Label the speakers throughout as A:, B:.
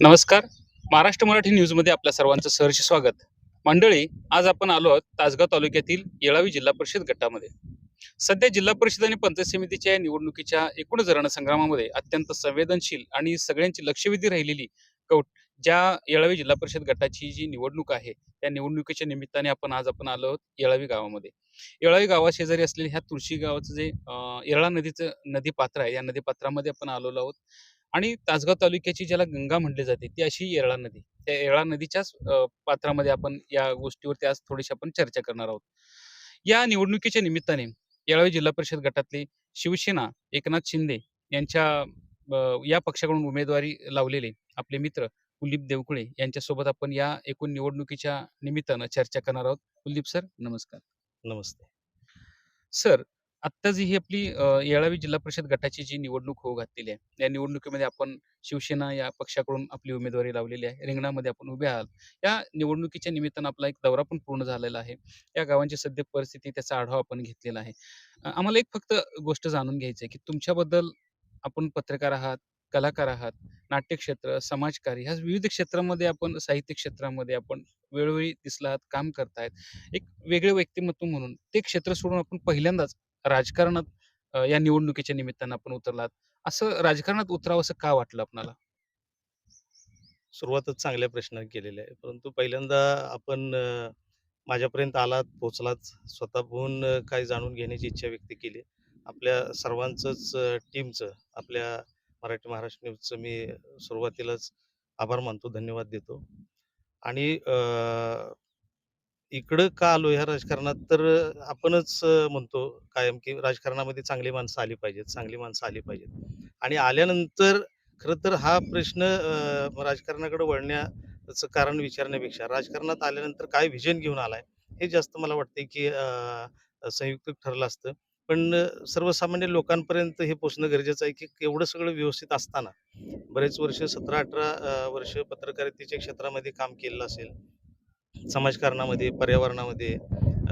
A: नमस्कार. महाराष्ट्र मराठी न्यूजमध्ये आपल्या सर्वांचं सहर्ष स्वागत. मंडळी आज आपण आलो आहोत तासगाव तालुक्यातील येळावी जिल्हा परिषद गटामध्ये. सध्या जिल्हा परिषद आणि पंचायत समितीच्या निवडणुकीच्या एकूणच रणसंग्रामामध्ये अत्यंत संवेदनशील आणि सगळ्यांची लक्षवेधी राहिलेली कौट ज्या येळावी जिल्हा परिषद गटाची जी निवडणूक आहे त्या निवडणुकीच्या निमित्ताने आपण आज आपण आलो आहोत येळावी गावामध्ये. येळावी गावाशेजारी असलेल्या ह्या तुळशी गावाचं जे येळा नदीचं नदी पात्र आहे या नदी पात्रामध्ये आपण आलेलो आहोत. आणि तासगाव तालुक्याची ज्याला गंगा म्हटली जाते ती अशी येरळा नदी. त्या येरळा नदीच्याच पात्रामध्ये आपण या गोष्टीवरती आज थोडीशी आपण चर्चा करणार आहोत. या निवडणुकीच्या निमित्ताने येळावी जिल्हा परिषद गटातली शिवसेना एकनाथ शिंदे यांच्या या पक्षाकडून उमेदवारी लावलेले आपले मित्र कुलदीप देवकुळे यांच्यासोबत आपण या एकूण निवडणुकीच्या निमित्तानं चर्चा करणार आहोत. कुलदीप सर नमस्कार.
B: नमस्ते.
A: सर आत्ताच जी ही आपली अ, येळावी जिल्हा परिषद गटाची जी निवडणूक होऊ घातलेली आहे. या निवडणुकीमध्ये आपण शिवसेना या पक्षाकडून आपली उमेदवारी लावलेली आहे. रिंगणामध्ये आपण उभे आहात. या निवडणुकीच्या निमित्तानं आपला एक दौरा पण पूर्ण झालेला आहे. या गावांची सध्या परिस्थिती त्याचा आढावा आपण घेतलेला आहे. अ, आम्हाला एक फक्त गोष्ट जाणून घ्यायची आहे की तुमच्याबद्दल आपण पत्रकार आहात कलाकार आहात नाट्यक्षेत्र समाजकार्य ह्या विविध क्षेत्रामध्ये आपण साहित्य क्षेत्रामध्ये आपण वेळोवेळी दिसला आहात काम करतायत. एक वेगळे व्यक्तिमत्व म्हणून ते क्षेत्र सोडून आपण पहिल्यांदाच राजकारणात अ, या निवडणुकीच्या निमित्तानं आपण उतरलात. असं राजकारणात उतरावं असं का वाटलं आपणाला?
B: सुरुवातच चांगल्या प्रश्नाने केलेली आहे. परंतु पहिल्यांदा आपण अ, माझ्यापर्यंत आलात, पोहोचलात. स्वतःहून अ, काही जाणून घेण्याची इच्छा व्यक्त केली. आपल्या सर्वांचंच अ, टीमचं, आपल्या मराठी महाराष्ट्र न्यूजचं मी सुरुवातीलाच आभार मानतो, धन्यवाद देतो. आणि अ, इकडं का आलो ह्या राजकारणात तर आपणच म्हणतो कायम की राजकारणामध्ये चांगली माणसं आली पाहिजेत, चांगली माणसं आली पाहिजेत. आणि आल्यानंतर खरं तर हा प्रश्न राजकारणाकडे वळण्याचं कारण विचारण्यापेक्षा राजकारणात आल्यानंतर काय व्हिजन घेऊन आलाय, हे जास्त मला वाटतंय की संयुक्त ठरलं असतं. पण सर्वसामान्य लोकांपर्यंत हे पोचणं गरजेचं आहे की एवढं सगळं व्यवस्थित असताना, बरेच वर्ष सतरा अठरा वर्ष पत्रकारितेच्या क्षेत्रामध्ये काम केलेलं असेल, समाजकारणामध्ये, पर्यावरणामध्ये,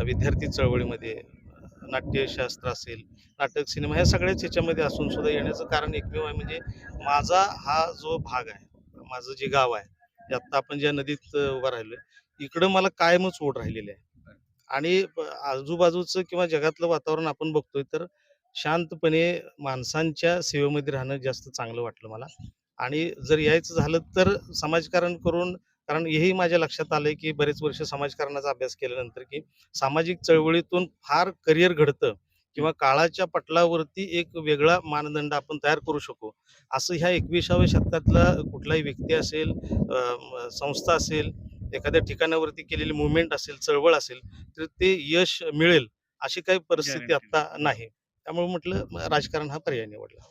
B: विद्यार्थी चळवळीमध्ये, नाट्यशास्त्र असेल, नाटक, सिनेमा ह्या सगळ्याच ह्याच्यामध्ये असून सुद्धा येण्याचं कारण एकमेव आहे म्हणजे माझा हा जो भाग आहे, माझं जे गाव आहे, आत्ता आपण ज्या नदीत उभं उभा राहिलोय, इकडं मला कायमच ओढ राहिलेली आहे. आणि आजूबाजूचं किंवा जगातलं वातावरण आपण बघतोय तर शांतपणे माणसांच्या सेवेमध्ये राहणं जास्त चांगलं वाटलं मला. आणि जर यायचं झालं तर समाजकारण करून कारण हेही माझ्या लक्षात आलंय की बरेच वर्ष समाजकारणाचा अभ्यास केल्यानंतर की सामाजिक चळवळीतून फार करिअर घडतं किंवा काळाच्या पटलावरती एक वेगळा मानदंड आपण तयार करू शकू. असं ह्या 21व्या शतकातला कुठलाही व्यक्ती असेल, संस्था असेल, एखाद्या ठिकाणावरती केलेली मूव्हमेंट असेल, चळवळ असेल, तर ते यश मिळेल अशी काही परिस्थिती. आत्ता नाही. त्यामुळे म्हटलं राजकारण हा पर्याय निवडला.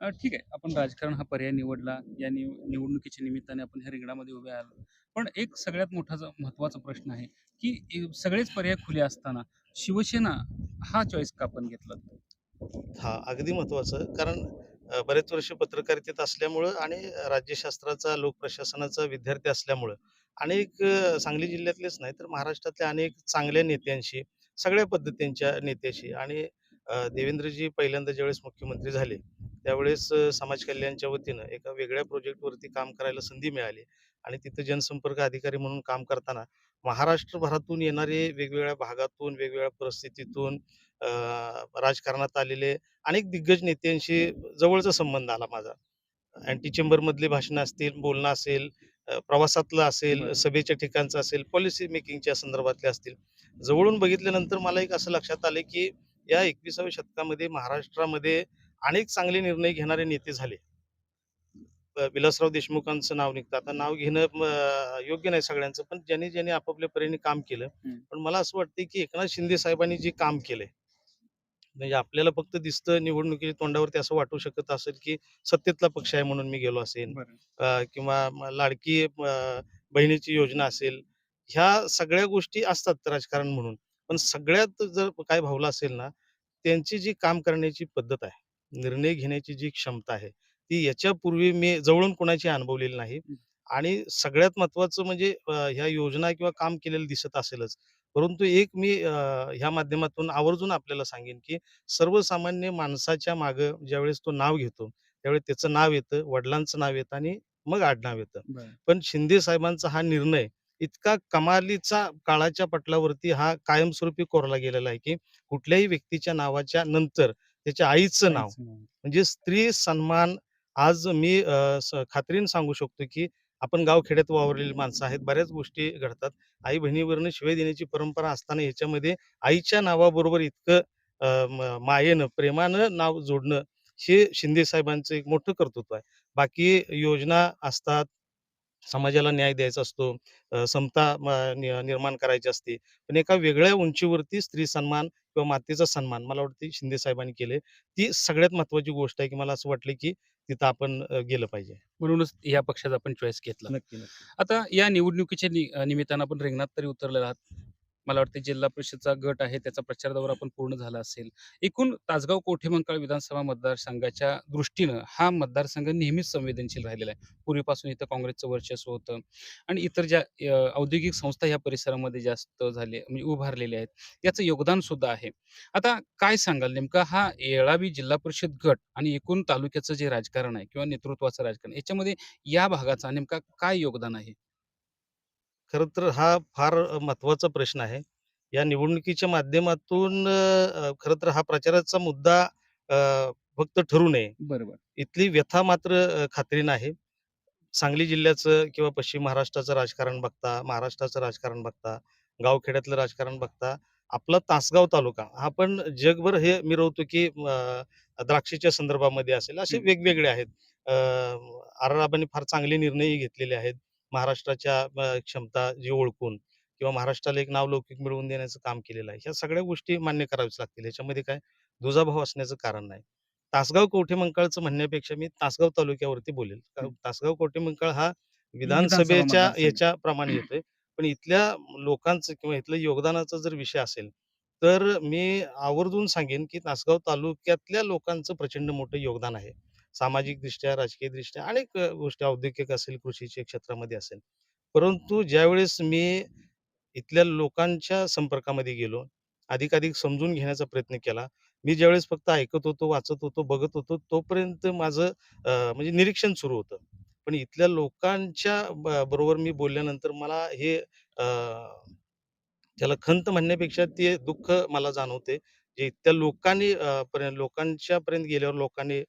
A: ठीक आहे. आपण राजकारण हा पर्याय निवडला. या निव निवडणुकीच्या निमित्ताने आपण ह्या रिंगणामध्ये उभे आलो. पण एक सगळ्यात मोठा महत्त्वाचा प्रश्न आहे, की सगळेच पर्याय खुले असताना शिवसेना हा चॉईस का आपण घेतला
B: हा अगदी महत्त्वाचं. कारण बरेच वर्ष पत्रकारितेत असल्यामुळं आणि राज्यशास्त्राचा, लोकप्रशासनाचा विद्यार्थी असल्यामुळं अनेक सांगली जिल्ह्यातलेच नाही, तर महाराष्ट्रातल्या अनेक चांगल्या नेत्यांशी, सगळ्या पद्धतींच्या नेत्याशी आणि देवेंद्रजी पहिल्यांदा ज्यावेळेस मुख्यमंत्री झाले, त्यावेळेस समाज कल्याणच्या वतीनं एका वेगळ्या प्रोजेक्टवरती काम करायला संधी मिळाली आणि तिथं जनसंपर्क अधिकारी म्हणून काम करताना महाराष्ट्रभरातून येणारे वेगवेगळ्या भागातून, वेगवेगळ्या परिस्थितीतून राजकारणात आलेले अनेक दिग्गज नेत्यांशी जवळचा संबंध आला माझा. अँटी चेंबरमधली भाषणं असतील, बोलणं असेल, प्रवासातलं असेल. सभेच्या ठिकाणचं असेल, पॉलिसी मेकिंगच्या संदर्भातले असतील. जवळून बघितल्यानंतर मला एक असं लक्षात आलं, की या 21व्या शतकामध्ये महाराष्ट्रामध्ये अनेक चांगले निर्णय घेणारे नेते झाले. विलासराव देशमुखांचं नाव निघतं. आता नाव घेणं योग्य नाही सगळ्यांचं, पण ज्यांनी ज्यांनी आपापल्या परीने काम केलं. पण मला असं वाटतंय, की एकनाथ शिंदे साहेबांनी जे काम केलंय, म्हणजे आपल्याला फक्त दिसतं निवडणुकीच्या तोंडावरती असं वाटू शकत असेल, की सत्तेतला पक्ष आहे म्हणून मी गेलो असेन
A: बरं.
B: अ, किंवा लाडकी बहिणीची योजना असेल. ह्या सगळ्या गोष्टी असतात राजकारण म्हणून. पण सगळ्यात जर काय भावलं असेल ना, त्यांची जी काम करण्याची पद्धत आहे, निर्णय घेण्याची जी क्षमता आहे, ती याच्यापूर्वी मी जवळून कोणाची अनुभवलेली नाही. आणि सगळ्यात महत्त्वाचं म्हणजे ह्या योजना किंवा काम केलेलं दिसत असेलच. परंतु एक मी ह्या माध्यमातून आवर्जून आपल्याला सांगेन, की सर्वसामान्य माणसाच्या मागं ज्यावेळेस तो नाव घेतो, त्यावेळेस त्याचं नाव येतं, वडिलांचं नाव येतं आणि मग आडनाव येतं पण शिंदे साहेबांचा हा निर्णय इतका कमालीचा काळाच्या पटलावरती हा कायमस्वरूपी कोरला गेलेला आहे की कुठल्याही व्यक्तीच्या नावाच्या नंतर त्याच्या आईचं नाव म्हणजे स्त्री सन्मान आज मी खात्रीने सांगू शकतो की आपण गावखेड्यात वावरलेली माणसं आहेत बऱ्याच गोष्टी घडतात. आई बहिणीवरनं शिवाय देण्याची परंपरा असताना ह्याच्यामध्ये आईच्या नावाबरोबर इतकं मायेनं प्रेमानं नाव जोडणं हे शिंदे साहेबांचं एक मोठं कर्तृत्व आहे. बाकी योजना असतात समाजाला न्याय द्यायचा असतो. समता निर्माण करायची असते. पण एका वेगळ्या उंचीवरती स्त्री सन्मान किंवा मातेचा सन्मान मला वाटते शिंदे साहेबांनी केले. ती सगळ्यात महत्वाची गोष्ट आहे की मला असं वाटलं की तिथं आपण गेलं पाहिजे.
A: म्हणूनच या पक्षाचा आपण चॉईस घेतला.
B: नक्की
A: आता या निवडणुकीच्या निमित्तानं आपण रिंगणात तरी उतरलेला आहात. मला वाटतं जिल्हा परिषदचा गट आहे त्याचा प्रचार दौरा पण पूर्ण झाला असेल. एकूण तासगाव कोठेमंकाळ विधानसभा मतदारसंघाच्या दृष्टीनं हा मतदारसंघ नेहमीच संवेदनशील राहिलेला आहे. पूर्वीपासून इथं काँग्रेसचं वर्चस्व होतं आणि इतर ज्या औद्योगिक संस्था या परिसरामध्ये जास्त झाले म्हणजे उभारलेल्या आहेत याचं योगदान सुद्धा आहे. आता काय सांगाल? नेमका हा येळावी जिल्हा परिषद गट आणि एकूण तालुक्याचं जे राजकारण आहे किंवा नेतृत्वाचं राजकारण याच्यामध्ये या भागाचा नेमका काय योगदान आहे?
B: खरं तर हा फार अ, महत्त्वाचा प्रश्न आहे. या निवडणुकीच्या माध्यमातून खरं तर हा प्रचाराचा मुद्दा अ, फक्त ठरू नये.
A: बरोबर
B: इथली व्यथा मात्र अ, खात्रीनं आहे. सांगली जिल्ह्याचं किंवा पश्चिम महाराष्ट्राचं राजकारण बघता, महाराष्ट्राचं राजकारण बघता, गावखेड्यातलं राजकारण बघता, आपला तासगाव तालुका हा पण जगभर हे मिरवतो की अ, द्राक्षेच्या संदर्भामध्ये असेल, असे. वेगवेगळे आहेत. अ, आर. आबांनी फार चांगले निर्णयही घेतलेले आहेत. महाराष्ट्राच्या क्षमता जी ओळखून किंवा महाराष्ट्राला एक नावलौकिक मिळवून देण्याचं काम केलेलं आहे. ह्या सगळ्या गोष्टी मान्य कराव्याच लागतील. याच्यामध्ये काय दुजाभाव असण्याचं कारण नाही. तासगाव कवठेमंकाळचं म्हणण्यापेक्षा मी तासगाव तालुक्यावरती बोलेल. कारण. तासगाव कवठेमंकाळ हा
A: विधानसभा
B: विधानसभेच्या
A: मतदारसंघ.
B: याच्याप्रमाणे येतोय. पण इथल्या लोकांचं किंवा इथल्या योगदानाचा जर विषय असेल, तर मी आवर्जून सांगेन की तासगाव तालुक्यातल्या लोकांचं प्रचंड मोठं योगदान आहे. सामाजिकदृष्ट्या, राजकीयदृष्ट्या अनेक अ, गोष्टी औद्योगिक असेल, कृषीच्या क्षेत्रामध्ये असेल. परंतु ज्यावेळेस मी इथल्या लोकांच्या संपर्कामध्ये गेलो, अधिकाधिक समजून घेण्याचा प्रयत्न केला. मी ज्यावेळेस फक्त ऐकत होतो, वाचत होतो, बघत होतो, तोपर्यंत माझं म्हणजे निरीक्षण सुरू होतं. पण इथल्या लोकांच्या बरोबर मी बोलल्यानंतर मला हे अ, त्याला खंत म्हणण्यापेक्षा ते दुःख मला जाणवते. जे त्या लोकांनी पर्यंत लोकांच्या पर्यंत गेल्यावर लोकांनी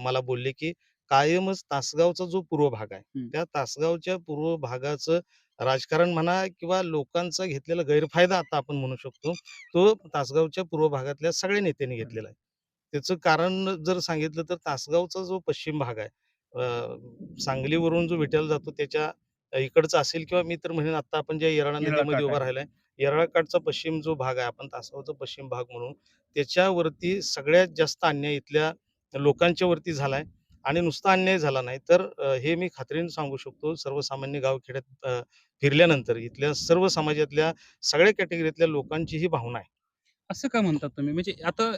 B: मला बोलले, की कायमच तासगावचा जो पूर्व भाग आहे. त्या तासगावच्या पूर्व भागाचं राजकारण म्हणा किंवा लोकांचा घेतलेला गैरफायदा आता आपण म्हणू शकतो, तो तासगावच्या पूर्व भागातल्या सगळ्या नेत्यांनी घेतलेला आहे. त्याचं कारण जर सांगितलं तर तासगावचा जो पश्चिम भाग आहे, सांगलीवरून जो विट्याला जातो त्याच्या इकडचा असेल किंवा मी तर म्हणेन आता आपण ज्या येरळा नदीमध्ये उभा. राहिलाय, येरळाकाठचा पश्चिम जो भाग आहे, आपण तासगावचा पश्चिम भाग म्हणू, त्याच्यावरती सगळ्यात जास्त अन्याय इथल्या लोकांच्या वरती झालाय आणि नुसता अन्याय झाला नाही, तर हे मी खात्रीने सांगू शकतो सर्वसामान्य गावखेड्यात फिरल्यानंतर इथल्या सर्व समाजातल्या सगळ्या कॅटेगरीतल्या लोकांची ही भावना आहे.
A: असं का म्हणतात तुम्ही? म्हणजे आता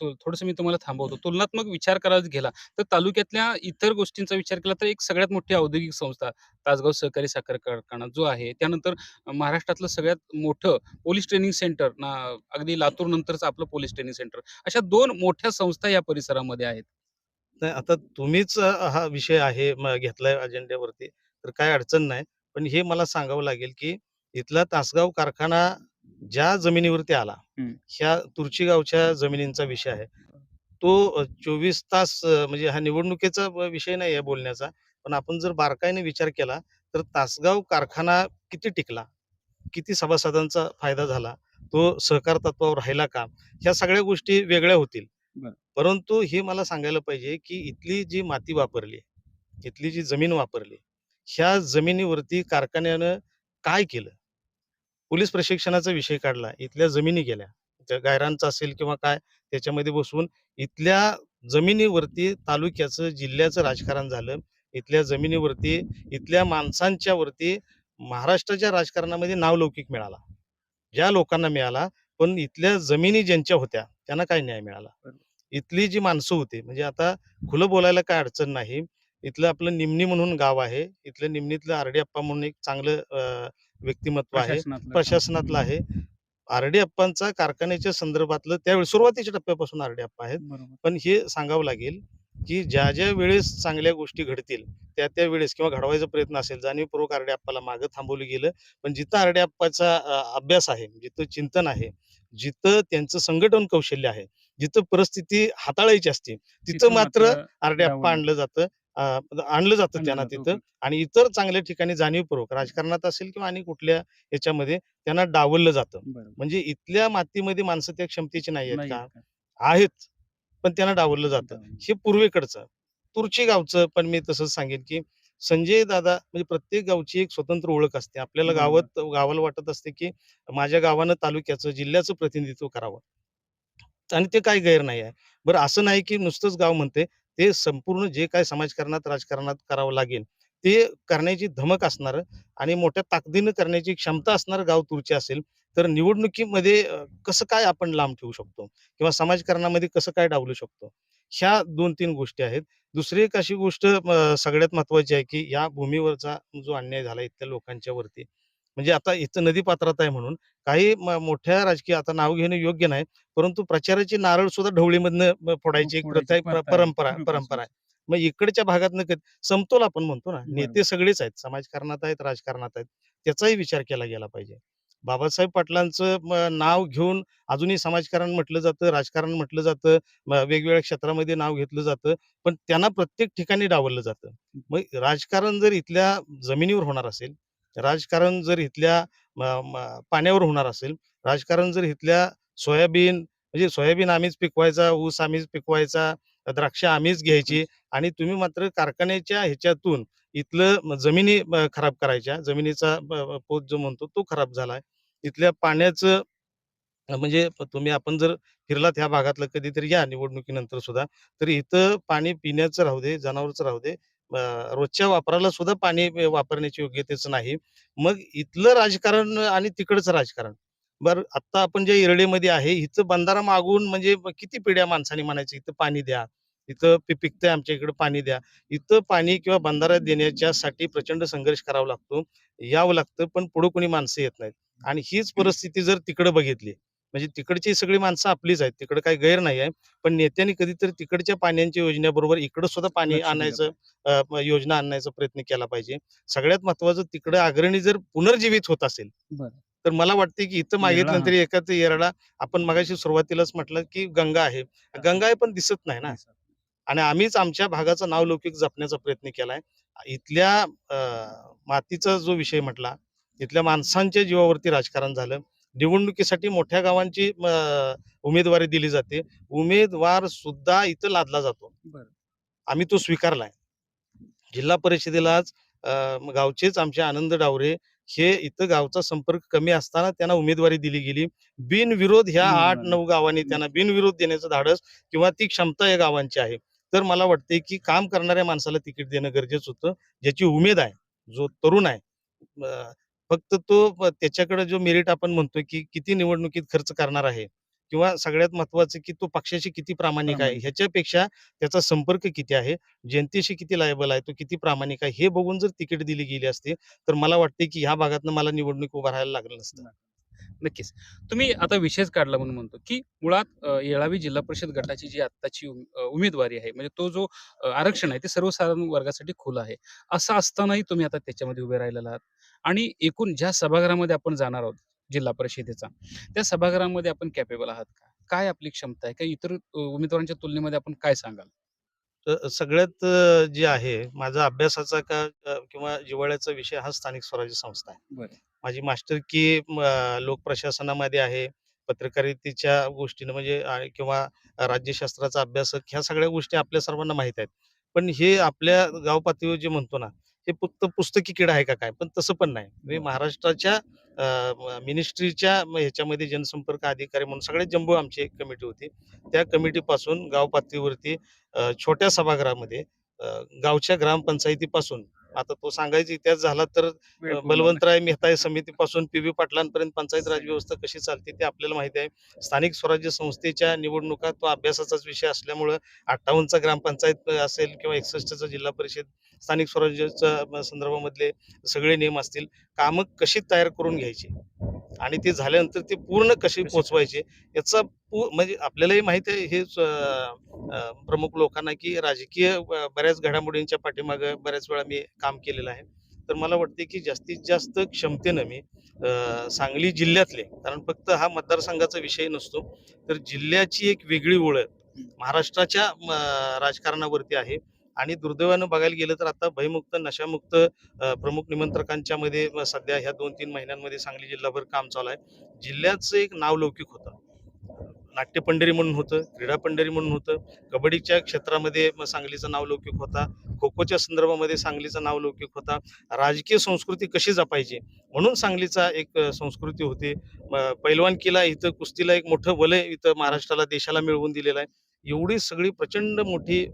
A: थोडस थोडंसं मी तुम्हाला थांबवतो. तुलनात्मक विचार करायला गेला, तर तालुक्यातल्या इतर गोष्टींचा विचार केला तर एक सगळ्यात मोठी औद्योगिक संस्था तासगाव सहकारी साखर कारखाना जो आहे. त्यानंतर महाराष्ट्रातलं सगळ्यात मोठं पोलीस ट्रेनिंग सेंटर ना अगदी लातूर नंतरच आपलं पोलीस ट्रेनिंग सेंटर. अशा दोन मोठ्या संस्था या परिसरामध्ये आहेत.
B: नाही आता तुम्हीच हा विषय आहे घेतलाय अजेंड्यावरती, तर काय अडचण नाही. पण हे मला सांगावं लागेल, की इथला तासगाव कारखाना ज्या जमिनीवरती आला. ह्या तुर्ची गावच्या जमिनींचा विषय आहे. तो 24 तास म्हणजे हा निवडणुकीचा विषय नाही आहे बोलण्याचा. पण आपण जर बारकाईने विचार केला, तर तासगाव कारखाना किती टिकला? किती सभासदांचा फायदा झाला? तो सहकार तत्वावर राहिला का? ह्या सगळ्या गोष्टी वेगळ्या होतील. परंतु हे मला सांगायला पाहिजे, की इथली जी माती वापरली, इथली जी जमीन वापरली, ह्या जमिनीवरती कारखान्यानं काय केलं? पोलीस प्रशिक्षणाचा विषय काढला. इथल्या जमिनी गेल्या. गायरांचा असेल किंवा काय त्याच्यामध्ये बसवून इथल्या जमिनीवरती तालुक्याचं, जिल्ह्याचं राजकारण झालं. इथल्या जमिनीवरती, इथल्या माणसांच्या वरती महाराष्ट्राच्या राजकारणामध्ये नावलौकिक मिळाला. ज्या लोकांना मिळाला, पण इथल्या जमिनी ज्यांच्या होत्या, त्यांना काय न्याय मिळाला? इथली जी माणसं होती, म्हणजे आता खुलं बोलायला काही अडचण नाही. इथलं आपलं निमणी म्हणून गाव आहे. इथलं निमणीतलं आरडी-अप्पा म्हणून एक चांगलं अ, व्यक्तिमत्व आहे.
A: प्रशासनातलं.
B: प्रशासनातलं आहे. आरडी-अप्पांचा कारखान्याच्या संदर्भातलं त्यावेळी सुरुवातीच्या टप्प्यापासून आरडी-अप्पा आहेत.
A: बरोबर.
B: पण हे सांगावं लागेल, की ज्या ज्या वेळेस चांगल्या गोष्टी घडतील त्या त्या वेळेस किंवा घडवायचा प्रयत्न असेल जाणीवपूर्वक आरडे आप्पाला मागं थांबवलं गेलं पण जिथं आरडे आप्पाचा अ, अभ्यास आहे जिथं चिंतन आहे जिथं त्यांचं संघटन कौशल्य आहे जिथं परिस्थिती हाताळायची असते तिथं मात्र आरडे. आप्पा आणलं जातं आणलं जातं त्यांना तिथं. आणि इतर चांगल्या ठिकाणी जाणीवपूर्वक राजकारणात असेल किंवा आणि कुठल्या याच्यामध्ये त्यांना डावललं जातं. म्हणजे इथल्या मातीमध्ये माणसं त्या क्षमतेची नाही आहेत का?
A: आहेत
B: पण त्यांना डावललं जातं. हे पूर्वेकडचं. तुरची गावचं पण मी तसंच सांगेन की संजय दादा म्हणजे प्रत्येक गावची एक स्वतंत्र ओळख असते. आपल्याला. गावात गावाला वाटत असते की माझ्या गावानं तालुक्याचं जिल्ह्याचं प्रतिनिधित्व करावं. आणि ते काही गैर नाही आहे. बरं असं नाही की नुसतंच गाव म्हणते ते संपूर्ण जे काय समाजकारणात राजकारणात करावं लागेल ते करण्याची धमक असणार आणि मोठ्या ताकदीनं करण्याची क्षमता असणार गाव तुरची असेल तर निवडणुकीमध्ये कसं काय आपण लांब ठेवू शकतो? किंवा समाजकारणामध्ये कसं काय डावलू शकतो? ह्या दोन तीन गोष्टी आहेत. दुसरी एक अशी गोष्ट सगळ्यात महत्वाची आहे की या भूमीवरचा जो अन्याय झाला इथल्या लोकांच्या वरती म्हणजे आता इथं नदी पात्रात आहे म्हणून काही मोठ्या राजकीय आता नाव घेणं योग्य नाही परंतु प्रचाराची नारळ सुद्धा ढवळीमधनं फोडायची एक प्रथा आहे. परंपरा. परंपरा आहे मग इकडच्या भागातनं कधी- समतोल आपण म्हणतो ना. नेते सगळेच आहेत समाजकारणात आहेत राजकारणात आहेत त्याचाही विचार केला गेला पाहिजे बाबासाहेब पाटलांचं नाव घेऊन अजूनही समाजकारण म्हटलं जातं राजकारण म्हटलं जातं वेगवेगळ्या क्षेत्रामध्ये नाव घेतलं जातं पण त्यांना प्रत्येक ठिकाणी डावललं जातं मग राजकारण जर इथल्या जमिनीवर होणार असेल राजकारण जर इथल्या पाण्यावर होणार असेल राजकारण जर इथल्या सोयाबीन म्हणजे सोयाबीन आम्हीच पिकवायचा ऊस आम्हीच पिकवायचा द्राक्ष आम्हीच घ्यायची आणि तुम्ही मात्र कारखान्याच्या ह्याच्यातून इथलं जमिनी खराब करायच्या जमिनीचा पोत जो म्हणतो तो खराब झालाय. इथल्या पाण्याचं म्हणजे तुम्ही आपण जर फिरलात ह्या भागातलं कधीतरी या निवडणुकीनंतर सुद्धा तर इथं पाणी पिण्याचं राहू दे जनावरचं राहू दे रोजच्या वापराला सुद्धा पाणी वापरण्याची योग्यतेचं नाही. मग इथलं राजकारण आणि तिकडचं राजकारण. बरं आत्ता आपण जे येरडेमध्ये आहे इथं बंधारा मागून म्हणजे किती पिढ्या माणसांनी म्हणायचं इथं पाणी द्या इथं पिकतंय आमच्या इकडे पाणी द्या. इथं पाणी किंवा बंधारा देण्याच्यासाठी प्रचंड संघर्ष करावा लागतो यावं लागतं पण पुढे कोणी माणसं येत नाहीत. आणि हीच परिस्थिती जर तिकडे बघितली म्हणजे तिकडची सगळी माणसं आपलीच आहेत तिकडे काही गैर नाही आहे. पण नेत्यांनी कधीतरी तिकडच्या पाण्याच्या योजनेबरोबर इकडे सुद्धा पाणी आणायचं योजना आणण्याचा प्रयत्न केला पाहिजे. सगळ्यात महत्वाचं तिकडे अग्रणी जर पुनर्जीवित होत असेल. तर मला वाटते की इथं मागितलं
A: येरळा,
B: तरी एकाच येरळा आपण मगाशी सुरुवातीलाच म्हटलं की गंगा आहे. गंगा आहे पण दिसत नाही ना. आणि आम्हीच आमच्या भागाचं नाव लौकिक जपण्याचा प्रयत्न केलाय. इथल्या मातीचा जो विषय म्हटला इथल्या माणसांच्या जीवावरती राजकारण झालं. निवडणुकीसाठी मोठ्या गावांची उमेदवारी दिली जाते. उमेदवार सुद्धा इथं लादला जातो. आम्ही तो स्वीकारलाय. जिल्हा परिषदेलाच गावचेच आमचे आनंद डावरे हे इथं गावचा संपर्क कमी असताना त्यांना उमेदवारी दिली गेली. बिनविरोध ह्या आठ. नऊ गावांनी त्यांना बिनविरोध देण्याचं धाडस किंवा ती क्षमता या गावांची आहे. तर मला वाटते की काम करणाऱ्या माणसाला तिकीट देणं गरजेचं होतं. ज्याची उमेद आहे जो तरुण आहे फक्त तो त्याच्याकडे जो मेरिट आपण म्हणतोय की किती निवडणुकीत खर्च करणार आहे किंवा सगळ्यात महत्वाचं की तो पक्षाशी किती प्रामाणिक आहे. ह्याच्यापेक्षा त्याचा संपर्क किती आहे जनतेशी किती लायबल आहे तो किती प्रामाणिक आहे हे बघून जर तिकीट दिली गेली असती तर मला वाटते की ह्या भागातनं मला निवडणूक उभा राहायला लागलं नसतं.
A: नक्कीच. तुम्ही आता विषयच काढला म्हणून म्हणतो की मुळात येळावी जिल्हा परिषद गटाची जी आत्ताची उमेदवारी आहे म्हणजे तो जो आरक्षण आहे ते सर्वसाधारण वर्गासाठी खुलं आहे. असं असतानाही तुम्ही आता त्याच्यामध्ये उभे राहिलेला आहात. आणि एकूण ज्या सभागृहामध्ये आपण जाणार आहोत जिल्हा परिषदेचा त्या सभागृहामध्ये आपण कॅपेबल आहात का? काय आपली क्षमता आहे? काय इतर उमेदवारांच्या तुलनेमध्ये आपण काय सांगाल?
B: सगळ्यात जे आहे माझा अभ्यासाचा का किंवा जिव्हाळ्याचा विषय हा स्थानिक स्वराज्य संस्था आहे. माझी मास्टर की लोकप्रशासनामध्ये आहे पत्रकारितेच्या गोष्टीनं म्हणजे किंवा राज्यशास्त्राचा अभ्यासक ह्या सगळ्या गोष्टी आपल्या सर्वांना माहीत आहेत. पण हे आपल्या गाव पातळीवर जे म्हणतो ना हे फक्त पुस्तकी किडा आहे का काय? पण तसं पण नाही. म्हणजे
A: बरं.
B: महाराष्ट्राच्या मिनिस्ट्रीच्या ह्याच्यामध्ये जनसंपर्क अधिकारी म्हणून सगळ्यात जम्बो आमची एक कमिटी होती. त्या कमिटीपासून गाव पातळीवरती छोट्या सभागृहामध्ये गावच्या ग्रामपंचायतीपासून आता तो सांगायचा इतिहास झाला तर बलवंतराय मेहता समितीपासून पी व्ही पाटलांपर्यंत पंचायत राज व्यवस्था कशी चालते ते आपल्याला माहिती आहे. स्थानिक स्वराज्य संस्थेच्या निवडणुका तो अभ्यासाचाच विषय असल्यामुळं अठ्ठावन्नचा ग्रामपंचायत असेल किंवा एकसष्टचा जिल्हा परिषद स्थानिक स्वराज्याच्या संदर्भामधले सगळे नियम असतील. कामं कशी तयार करून घ्यायची? आणि ते झाल्यानंतर ते पूर्ण कशी पोचवायचे? याचा पू म्हणजे आपल्यालाही माहीत आहे अं, प्रमुख लोकांना की राजकीय बऱ्याच घडामोडींच्या पाठीमागं बऱ्याच वेळा मी काम केलेलं आहे. तर मला वाटते की जास्तीत जास्त क्षमतेनं मी सांगली जिल्ह्यातले कारण फक्त हा मतदारसंघाचा विषय नसतो तर जिल्ह्याची एक वेगळी ओळख महाराष्ट्राच्या राजकारणावरती आहे. आणि दुर्दैवानं बघायला गेलं तर आता भयमुक्त नशामुक्त प्रमुख निमंत्रकांच्या मध्ये सध्या ह्या दोन तीन महिन्यांमध्ये सांगली जिल्हाभर काम चालू आहे. जिल्ह्याचं एक नावलौकिक होतं. नाट्य पंढरी म्हणून होतं क्रीडा पंढरी म्हणून होतं. कबड्डीच्या क्षेत्रामध्ये म सांगलीचं नावलौकिक होता. खो खोच्या संदर्भामध्ये सांगलीचं नावलौकिक होता. राजकीय संस्कृती कशी जपायची? म्हणून सांगलीचा एक संस्कृती होती. पैलवान पैलवानकीला इथं कुस्तीला एक मोठं वलय इथं महाराष्ट्राला देशाला मिळवून दिलेलं आहे. एवढी सगळी प्रचंड मोठी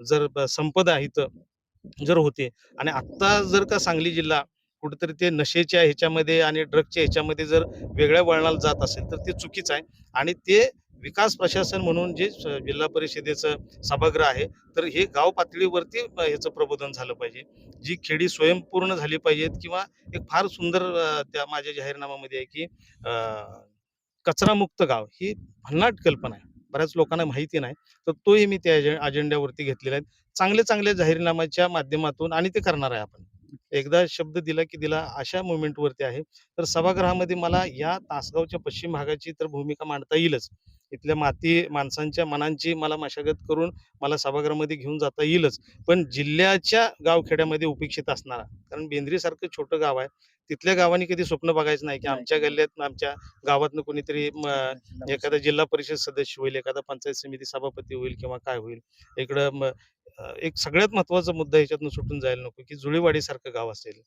B: जर संपदा इथं जर होते आणि आत्ता जर का सांगली जिल्हा कुठेतरी ते नशेच्या ह्याच्यामध्ये आणि ड्रगच्या ह्याच्यामध्ये जर वेगळ्या वळणाला जात असेल तर ते चुकीचं आहे. आणि ते विकास प्रशासन म्हणून जे जिल्हा परिषदेचं सभागृह आहे तर हे गाव पातळीवरती ह्याचं प्रबोधन झालं पाहिजे. जी खेडी स्वयंपूर्ण झाली पाहिजेत किंवा एक फार सुंदर त्या माझ्या जाहीरनाम्यामध्ये आहे की कचरामुक्त गाव ही भन्नाट कल्पना आहे. बऱ्याच लोकांना माहिती नाही. तर तोही मी त्या अजे- अजेंड्यावरती घेतलेला आहे. चांगले चांगले जाहीरनाम्याच्या माध्यमातून आणि ते करणार आहे आपण. एकदा शब्द दिला की दिला अशा मुवमेंटवरती आहे. तर सभागृहामध्ये मला या तासगावच्या पश्चिम भागाची तर भूमिका मांडता येईलच. इथल्या माती माणसांच्या मनांची मला मशागत करून मला सभागृहामध्ये घेऊन जाता येईलच. पण जिल्ह्याच्या गावखेड्यामध्ये उपेक्षित असणारा कारण बेंद्रीसारखं छोटं गाव आहे तिथल्या गावांनी कधी स्वप्न बघायचं नाही की. आमच्या गल्ल्यात आमच्या गावातनं कोणीतरी एखादा जिल्हा परिषद सदस्य होईल एखादा पंचायत समिती सभापती होईल किंवा काय होईल. इकडं एक सगळ्यात महत्त्वाचा मुद्दा याच्यातनं सुटून जायला नको की जुळीवाडी सारखं गाव असेल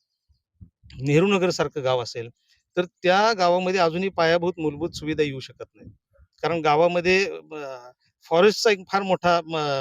B: नेहरू नगर सारखं गाव असेल तर त्या गावामध्ये अजूनही पायाभूत मूलभूत सुविधा येऊ शकत नाही कारण गावामध्ये फॉरेस्टचा एक फार मोठा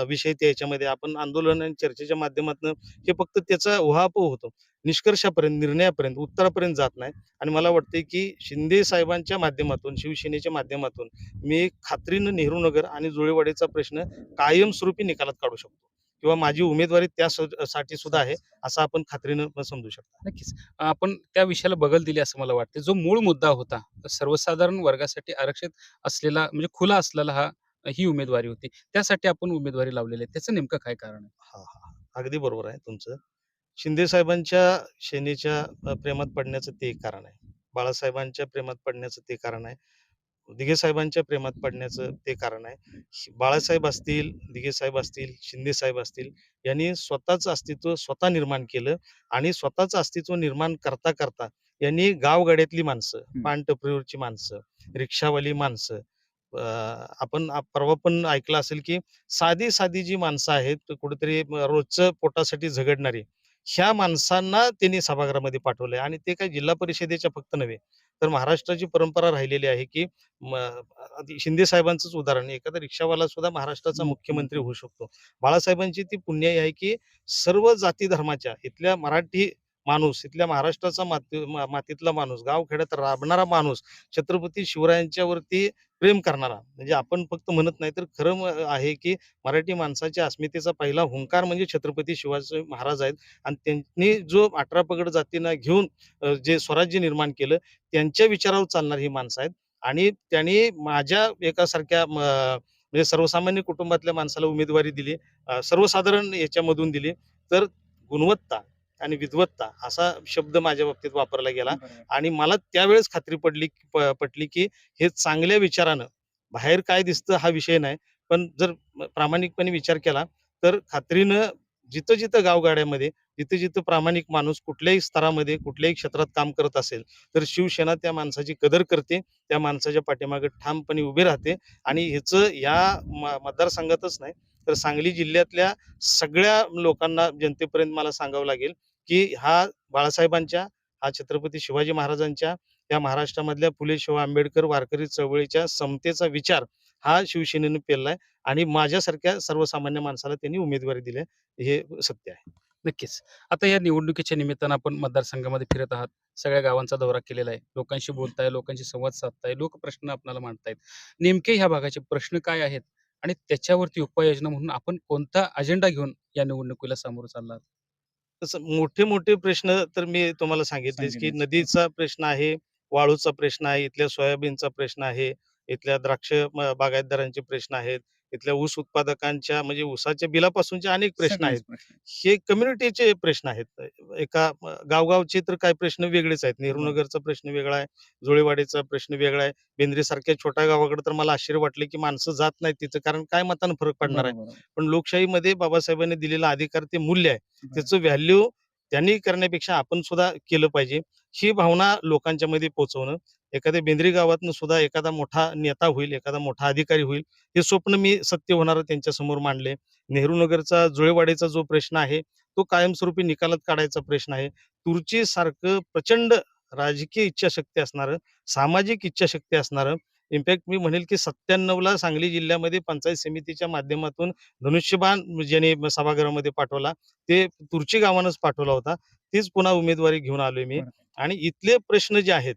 B: विषय त्याच्यामध्ये याच्यामध्ये. आपण आंदोलन आणि चर्चेच्या माध्यमातून हे फक्त त्याचा उहापोह होतो. निष्कर्षापर्यंत निर्णयापर्यंत उत्तरापर्यंत जात नाही. आणि मला वाटते की शिंदे साहेबांच्या माध्यमातून शिवसेनेच्या माध्यमातून मी खात्रीनं नेहरू नगर आणि जुळेवाडीचा प्रश्न कायमस्वरूपी निकालात काढू शकतो. किंवा माझी उमेदवारी त्यासाठी सुद्धा आहे असं आपण खात्रीनं समजू शकतो.
A: नक्कीच. आपण त्या विषयाला बगल दिली असं मला वाटते. जो मूळ मुद्दा होता सर्वसाधारण वर्गासाठी आरक्षित असलेला म्हणजे खुला असलेला हा ही उमेदवारी होती. त्यासाठी आपण उमेदवारी लावलेली आहे. त्याचं नेमकं काय कारण आहे?
B: हा हा अगदी बरोबर आहे तुमचं. शिंदे साहेबांच्या सेनेच्या प्रेमात पडण्याचं ते एक कारण आहे. बाळासाहेबांच्या प्रेमात पडण्याचं ते कारण आहे. दिघे साहेबांच्या प्रेमात पडण्याचं ते कारण आहे बाळासाहेब असतील दिघे साहेब असतील शिंदे साहेब असतील यांनी स्वतःचं अस्तित्व स्वतः निर्माण केलं आणि स्वतःचं अस्तित्व निर्माण करता करता यांनी गावगाड्यातली माणसं. पानटपरीवरची माणसं रिक्षावाली माणसं अं, आपण परवा पण ऐकलं असेल की साधी साधी जी माणसं आहेत कुठेतरी रोजचं पोटासाठी झगडणारी ह्या माणसांना त्यांनी सभागृहामध्ये पाठवलंय आणि ते काही जिल्हा परिषदेच्या फक्त नव्हे तर महाराष्ट्राची परंपरा राहिलेली आहे की शिंदे साहेबांचंच उदाहरण. एखादा रिक्षावाला सुद्धा महाराष्ट्राचा मुख्यमंत्री होऊ शकतो बाळासाहेबांची ती पुण्याई आहे की सर्व जाती धर्माच्या इथल्या मराठी माणूस इथल्या महाराष्ट्राचा माती मातीतला माणूस गावखेड्यात राबणारा माणूस छत्रपती शिवरायांच्यावरती प्रेम करणारा. म्हणजे आपण फक्त म्हणत नाही तर खरं आहे की मराठी माणसाच्या अस्मितेचा पहिला हुंकार म्हणजे छत्रपती शिवाजी महाराज आहेत. आणि त्यांनी जो अठरा पगड जातींना घेऊन जे स्वराज्य निर्माण केलं त्यांच्या विचारावर चालणारी ही माणसं आहेत. आणि त्यांनी माझ्या एकासारख्या म्हणजे सर्वसामान्य कुटुंबातल्या माणसाला उमेदवारी दिली सर्वसाधारण याच्यामधून दिली. तर गुणवत्ता आणि विद्वत्ता असा शब्द माझ्या बाबतीत वापरला गेला. आणि मला त्यावेळेस खात्री पडली पटली की हे चांगल्या विचारानं बाहेर काय दिसतं हा विषय नाही पण जर प्रामाणिकपणे विचार केला तर खात्रीनं जिथं जिथं गावगाड्यामध्ये जिथं जिथं प्रामाणिक माणूस कुठल्याही स्तरामध्ये कुठल्याही क्षेत्रात काम करत असेल तर शिवसेना त्या माणसाची कदर करते त्या माणसाच्या पाठीमागे ठामपणे उभे राहते. आणि ह्याचं या म- मतदारसंघातच नाही तर सांगली जिल्ह्यातल्या सगळ्या लोकांना जनतेपर्यंत मला सांगावं लागेल की हा बाळासाहेबांच्या हा छत्रपती शिवाजी महाराजांच्या या महाराष्ट्रामधल्या फुले शिवा आंबेडकर वारकरी चळवळीच्या समतेचा विचार हा शिवसेनेने पेरलाय आणि माझ्यासारख्या सर्वसामान्य माणसाला त्यांनी उमेदवारी दिली हे सत्य आहे.
A: नक्कीच. आता या निवडणुकीच्या निमित्तानं आपण मतदारसंघामध्ये फिरत आहात. सगळ्या गावांचा दौरा केलेला आहे. लोकांशी बोलताय लोकांशी संवाद साधताय लोक प्रश्न आपल्याला मांडतायत. नेमके ह्या भागाचे प्रश्न काय आहेत आणि त्याच्यावरती उपाययोजना म्हणून आपण कोणता अजेंडा घेऊन या निवडणुकीला सामोरं चाललात
B: तसं मोठे मोठे प्रश्न तर मी तुम्हाला सांगितलेच की. नदीचा प्रश्न आहे वाळूचा प्रश्न आहे इथल्या सोयाबीनचा प्रश्न आहे इथल्या द्राक्ष बागायतदारांचे प्रश्न आहेत इथल्या ऊस उत्पादकांच्या म्हणजे ऊसाच्या बिलापासूनचे अनेक प्रश्न आहेत. हे कम्युनिटीचे प्रश्न आहेत. एका गावगावचे तर काही प्रश्न वेगळेच आहेत. नेहरू
A: बरं.
B: नगरचा प्रश्न वेगळा आहे. जुळेवाडीचा प्रश्न वेगळा आहे. बेंद्रे सारख्या छोट्या गावाकडे तर मला आश्चर्य वाटले की माणसं जात नाहीत तिथं कारण काय मतानं फरक पडणार आहे. पण लोकशाहीमध्ये बाबासाहेबांनी दिलेला अधिकार ते मूल्य आहे. त्याचं व्हॅल्यू त्यांनी करण्यापेक्षा आपण सुद्धा केलं पाहिजे. ही भावना लोकांच्या मध्ये पोहोचवणं एखाद्या बेंद्री गावातनं सुद्धा एखादा मोठा नेता होईल एखादा मोठा अधिकारी होईल हे स्वप्न मी सत्य होणार त्यांच्यासमोर मांडले. नेहरू नगरचा जुळेवाडीचा जो प्रश्न आहे तो कायमस्वरूपी निकालात काढायचा प्रश्न आहे. तुर्ची सारखं प्रचंड राजकीय इच्छाशक्ती असणारं सामाजिक इच्छाशक्ती असणारं इनफॅक्ट मी म्हणेल की सत्त्याण्णवला सांगली जिल्ह्यामध्ये पंचायत समितीच्या माध्यमातून धनुष्यबाण ज्याने सभागृहामध्ये पाठवला ते तुर्ची गावानंच पाठवला होता. तीच पुन्हा उमेदवारी घेऊन आलोय मी. आणि इथले प्रश्न जे आहेत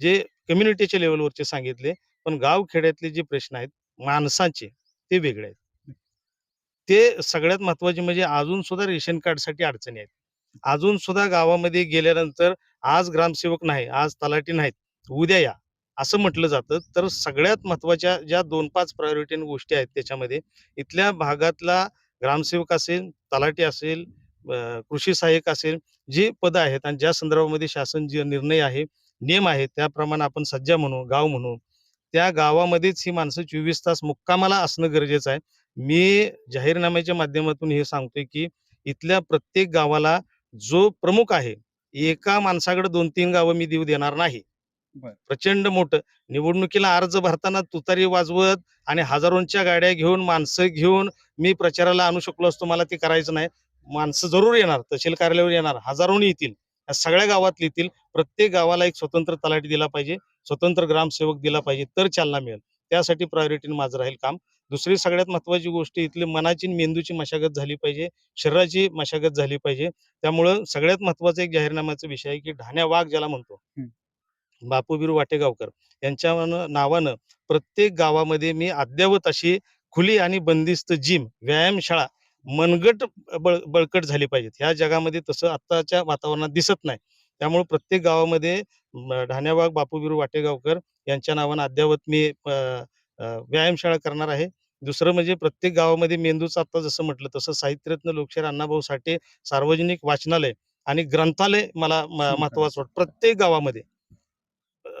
B: जे कम्युनिटीच्या लेवलवरचे सांगितले. पण गाव खेड्यातले जे प्रश्न आहेत माणसांचे ते वेगळे आहेत. ते सगळ्यात महत्त्वाचे म्हणजे अजून सुद्धा रेशन कार्डसाठी अडचणी आहेत. अजून सुद्धा गावामध्ये गेल्यानंतर आज ग्रामसेवक नाही आज तलाठी नाहीत उद्या या असं म्हटलं जातं. तर सगळ्यात महत्त्वाच्या ज्या दोन पाच प्रायोरिटी गोष्टी आहेत त्याच्यामध्ये इथल्या भागातला ग्रामसेवक असेल तलाठी असेल कृषी सहाय्यक असेल जी पदं आहेत आणि ज्या संदर्भामध्ये शासन जे निर्णय आहे नियम आहे त्याप्रमाणे आपण सज्जा म्हणू गाव म्हणू. त्या गावामध्येच ही माणसं चोवीस तास मुक्कामाला असणं गरजेचं आहे. मी जाहीरनाम्याच्या माध्यमातून हे सांगतोय की इथल्या प्रत्येक गावाला जो प्रमुख आहे एका माणसाकडे दोन तीन गावं मी देऊ देणार नाही. प्रचंड मोठं. निवडणुकीला अर्ज भरताना तुतारी वाजवत आणि हजारोंच्या गाड्या घेऊन माणसं घेऊन मी प्रचाराला आणू शकलो असतो मला ते करायचं नाही. माणसं जरूर येणार तहसील कार्यालयावर येणार हजारोनी येतील. सगळ्या गावात येतील. प्रत्येक गावाला एक स्वतंत्र तलाठी दिला पाहिजे. स्वतंत्र ग्रामसेवक दिला पाहिजे. तर चालना मिळेल. त्यासाठी प्रायोरिटीने माझं राहील काम. दुसरी सगळ्यात महत्वाची गोष्ट इथली मनाची मेंदूची मशागत झाली पाहिजे. शरीराची मशागत झाली पाहिजे. त्यामुळं सगळ्यात महत्त्वाचा एक जाहीरनाम्याचा विषय आहे की ढाण्या वाघ ज्याला म्हणतो. बापूबीरू वाटेगावकर यांच्या वन- नावानं प्रत्येक गावामध्ये मी अद्यावत अशी खुली आणि बंदिस्त जिम व्यायामशाळा मनगट बळ बळकट झाली पाहिजेत. ह्या जगामध्ये तसं आत्ताच्या वातावरणात दिसत नाही. त्यामुळे प्रत्येक गावामध्ये ढाण्याबाग बापूबीरू वाटेगावकर यांच्या नावानं अद्यावत मी व्यायामशाळा करणार आहे. दुसरं म्हणजे प्रत्येक गावामध्ये मेंदूचं आता जसं म्हटलं तसं साहित्यरत्न लोकशाहीर अण्णाभाऊ साठे सार्वजनिक वाचनालय आणि ग्रंथालय मला महत्वाचं वाटतं. प्रत्येक गावामध्ये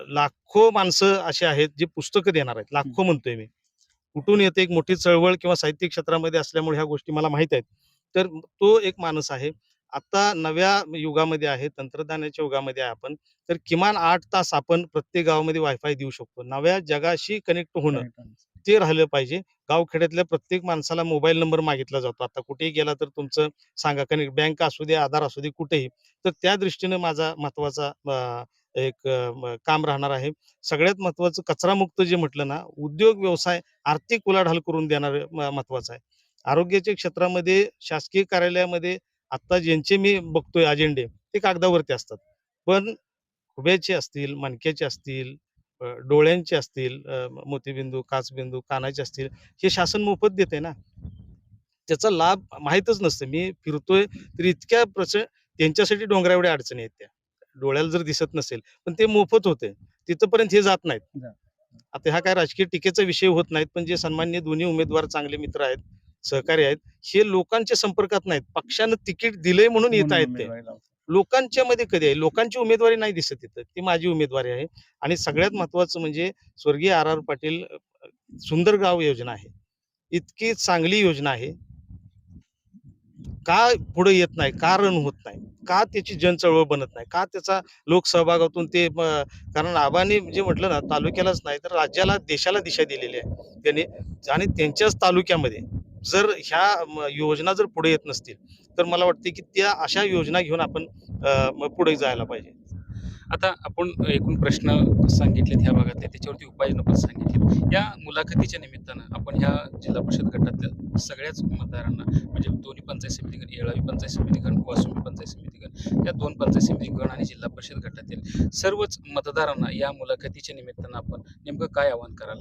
B: लाखो माणसं अशी आहेत जी पुस्तकं देणार आहेत. लाखो म्हणतोय मी. कुठून येते एक मोठी चळवळ किंवा साहित्य क्षेत्रामध्ये असल्यामुळे ह्या गोष्टी मला माहीत आहेत. तर तो एक माणूस आहे. आता नव्या युगामध्ये आहे तंत्रज्ञानाच्या युगामध्ये आहे आपण. तर किमान आठ तास आपण प्रत्येक गावामध्ये वायफाय देऊ शकतो. नव्या जगाशी कनेक्ट होणं ते राहिलं पाहिजे. गावखेड्यातल्या प्रत्येक माणसाला मोबाईल नंबर मागितला जातो. आता कुठेही गेला तर तुमचं सांगा. कनेक्ट बँक असू दे आधार असू दे कुठेही. तर त्या दृष्टीने माझा महत्त्वाचा एक काम राहणार आहे. सगळ्यात महत्वाचं कचरामुक्त जे म्हटलं ना उद्योग व्यवसाय आर्थिक उलाढाल करून देणार महत्वाचं आहे. आरोग्याच्या क्षेत्रामध्ये शासकीय कार्यालयामध्ये आता ज्यांचे मी बघतोय अजेंडे ते कागदावरती असतात. पण खुब्याचे असतील मणक्याचे असतील डोळ्यांचे असतील मोतीबिंदू काचबिंदू कानाचे असतील हे शासन मोफत देते ना. त्याचा लाभ माहीतच नसतं. मी फिरतोय तर इतक्या प्रचंड त्यांच्यासाठी डोंगरा एवढ्या अडचणी आहेत त्या. डोळ्याला जर दिसत नसेल पण ते मोफत होते. तिथपर्यंत हे जात नाहीत. आता हा काय राजकीय टीकेचा विषय होत नाहीत पण जे सन्मान्य दोन्ही उमेदवार चांगले मित्र आहेत सहकारी आहेत हे लोकांच्या संपर्कात नाहीत. पक्षानं तिकीट दिलंय म्हणून येत आहेत ते. लोकांच्या मध्ये कधी आहे? लोकांची उमेदवारी नाही दिसत इथं. ती माझी उमेदवारी आहे. आणि सगळ्यात महत्वाचं म्हणजे स्वर्गीय आर आर पाटील सुंदर गाव योजना आहे. इतकी चांगली योजना आहे. का पुढे येत नाही का रन होत नाही का त्याची जनचळवळ बनत नाही का त्याचा लोकसहभागातून ते कारण आबाने जे म्हटलं ना तालुक्यालाच नाही तर राज्याला देशाला दिशा दिलेली आहे त्याने. आणि त्यांच्याच तालुक्यामध्ये जर ह्या योजना जर पुढे येत नसतील तर मला वाटते की त्या अशा योजना घेऊन आपण पुढे जायला पाहिजे.
A: आता आपण एकूण प्रश्न सांगितलेत ह्या भागातले त्याच्यावरती उपाययोजना पण सांगितली या मुलाखतीच्या निमित्तानं आपण ह्या जिल्हा परिषद गटातल्या सगळ्याच मतदारांना म्हणजे दोन्ही पंचायत समिती गण येळावी पंचायत समिती गण वासुमी पंचायत समिती गण या दोन पंचायत समिती गण आणि जिल्हा परिषद गटातील सर्वच मतदारांना या मुलाखतीच्या निमित्तानं आपण नेमकं काय आवाहन कराल?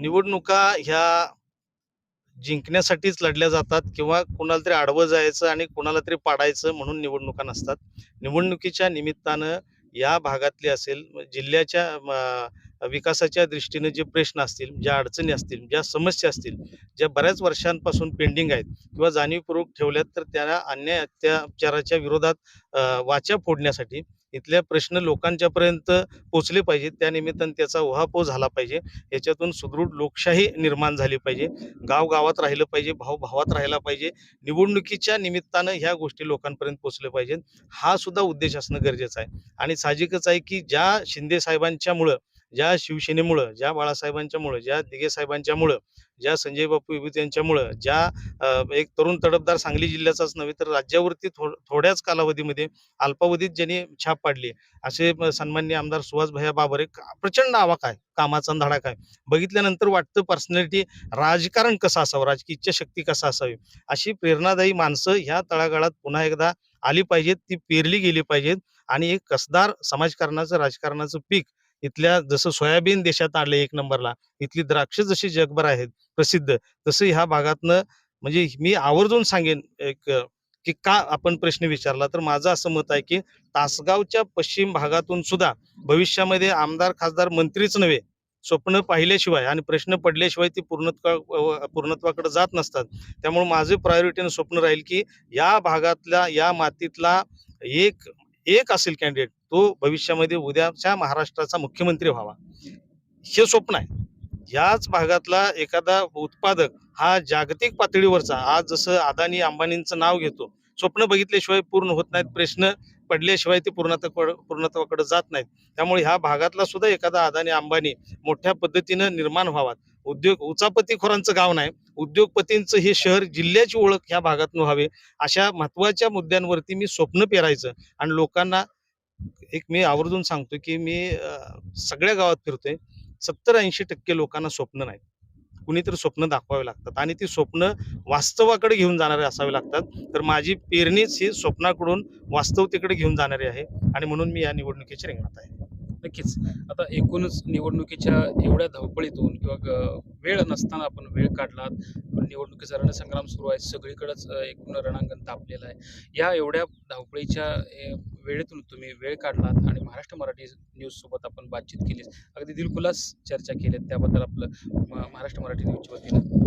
B: निवडणुका ह्या जिंकण्यासाठीच लढल्या जातात किंवा कुणाला तरी आडवं जायचं आणि कुणाला तरी पाडायचं म्हणून निवडणुका नसतात. निवडणुकीच्या निमित्तानं या भागातली असेल जिल्ह्याच्या विकासाच्या दृष्टीने जे प्रश्न असतील ज्या अडचणी असतील ज्या समस्या असतील ज्या बऱ्याच वर्षांपासून पेंडिंग आहेत किंवा जाणीवपूर्वक ठेवल्यात तर त्याला अन्याय अत्याचाराच्या विरोधात वाचा फोडण्यासाठी इथल्या प्रश्न लोकांच्यापर्यंत पोचले पाहिजेत. त्यानिमित्तानं त्याचा उहापोह झाला पाहिजे. याच्यातून सुदृढ लोकशाही निर्माण झाली पाहिजे. गावगावात राहिलं पाहिजे भावभावात राहिला पाहिजे. निवडणुकीच्या निमित्तानं ह्या गोष्टी लोकांपर्यंत पोचल्या पाहिजेत. हा सुद्धा उद्देश असणं गरजेचं आहे. आणि साहजिकच आहे की ज्या शिंदे साहेबांच्यामुळं ज्या शिवसेनेमुळं ज्या बाळासाहेबांच्यामुळं ज्या दिगे साहेबांच्यामुळं ज्या संजय बापू विभूत यांच्यामुळं ज्या एक तरुण तडफदार सांगली जिल्ह्याचाच नव्हे तर राज्यावरती थो थोड्याच कालावधीमध्ये अल्पावधीत ज्यांनी छाप पाडली असे सन्मान्य आमदार सुहास भैया बाबर एक प्रचंड आवाक आहे. कामाचा धडाक आहे. बघितल्यानंतर वाटतं पर्सनॅलिटी राजकारण कसं असावं? राजकीय इच्छाशक्ती कसा असावी? अशी प्रेरणादायी माणसं ह्या तळागाळात पुन्हा एकदा आली पाहिजेत. ती पेरली गेली पाहिजेत. आणि एक कसदार समाजकारणाचं राजकारणाचं पीक इथल्या जसं सोयाबीन देशात आले एक नंबरला इथली द्राक्ष जशी जगभर आहेत प्रसिद्ध तसं ह्या भागातनं म्हणजे मी आवर्जून सांगेन एक की का आपण प्रश्न विचारला. तर माझं असं मत आहे की तासगावच्या पश्चिम भागातून सुद्धा भविष्यामध्ये आमदार खासदार मंत्रीच नव्हे स्वप्न पाहिल्याशिवाय आणि प्रश्न पडल्याशिवाय ती पूर्णत्वा पूर्णत्वाकडे जात नसतात. त्यामुळे माझं प्रायोरिटीनं स्वप्न राहील की या भागातला या मातीतला एक एक असेल कॅन्डिडेट तो भविष्यामध्ये उद्याच्या महाराष्ट्राचा मुख्यमंत्री व्हावा. हे स्वप्न आहे. याच भागातला एखादा उत्पादक हा जागतिक पातळीवरचा आज जसं अदानी अंबानींचं नाव घेतो स्वप्न बघितल्याशिवाय पूर्ण होत नाहीत प्रश्न पडल्याशिवाय ते पूर्णत्व पूर्णत्वाकडे जात नाहीत. त्यामुळे ह्या भागातला सुद्धा एखादा अदानी अंबानी मोठ्या पद्धतीनं निर्माण व्हावात उद्योग उचापतीखोरांचं गाव नाही उद्योगपतींचं हे शहर जिल्ह्याची ओळख ह्या भागातून व्हावे अशा महत्त्वाच्या मुद्द्यांवरती मी स्वप्न पेरायचं. आणि लोकांना एक मी आवर्जून सांगतो की मी सगळ्या गावात फिरतोय. सत्तर ऐंशी टक्के लोकांना स्वप्न नाही. कुणीतरी स्वप्न दाखवावे लागतात. आणि ती स्वप्न वास्तवाकडे घेऊन जाणारे असावे लागतात. तर माझी पेरणीच ही स्वप्नाकडून वास्तवतेकडे घेऊन जाणारी आहे. आणि म्हणून मी या निवडणुकीच्या रिंगणात आहे.
A: नक्कीच. आता एकूणच निवडणुकीच्या एवढ्या धावपळीतून किंवा वेळ नसताना आपण वेळ काढलात निवडणुकीचा रणसंग्राम सुरू आहे सगळीकडंच एकूण रणांगण तापलेलं आहे. या एवढ्या धावपळीच्या वेळेतून तुम्ही वेळ काढलात आणि महाराष्ट्र मराठी न्यूजसोबत आपण बातचीत केली अगदी दिलखुलास चर्चा केली त्याबद्दल आपलं म- महाराष्ट्र मराठी न्यूजच्या वतीनं.